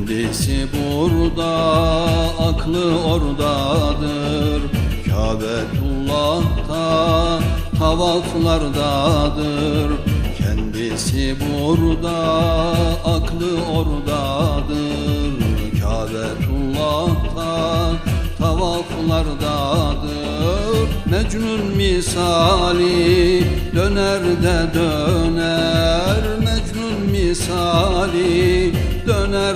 Kendisi burada, aklı oradadır. Kabetullah'ta tavaflardadır. Kendisi burada, aklı oradadır. Kabetullah'ta tavaflardadır. Mecnun misali döner de döner. Mecnun misali döner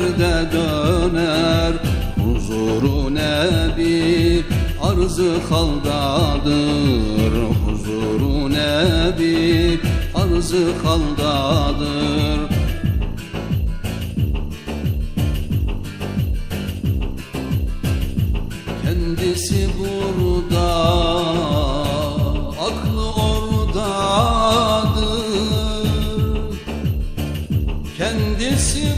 arzı haldadır Huzuru nebi arzı haldadır Kendisi burada, aklı oradadır. Kendisi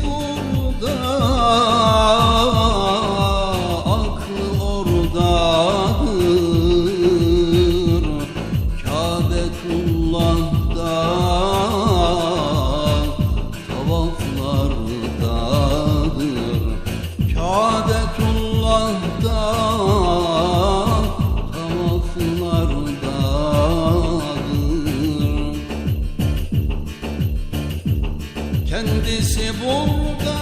Kendisi burada,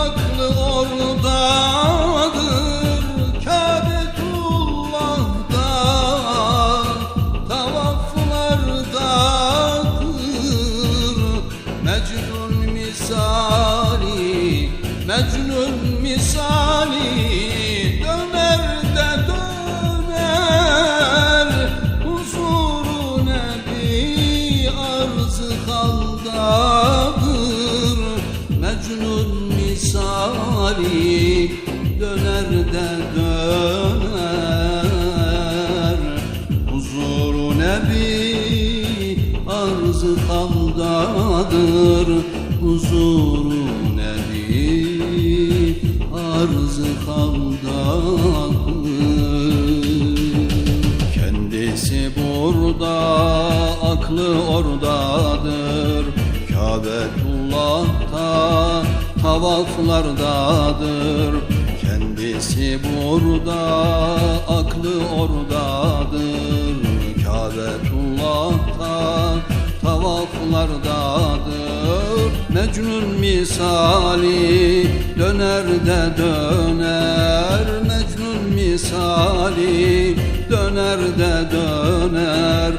aklı oradadır. Kabetullah'da tavaflardadır. Mecnun misali, Mecnun misali döner Mecnun misali döner de döner. Huzuru nebi arzı haldadır. Huzuru nebi arzı haldadır. Kendisi burada, aklı oradadır. Kabetullah'ta tavaflardadır. Kendisi burada, aklı oradadır. Kabetullah'ta tavaflardadır. Mecnun misali döner de döner. Mecnun misali döner de döner.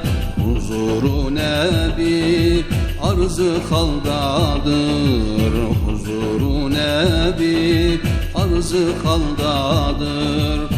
Arzı haldadır. Huzuru nebi arzı haldadır.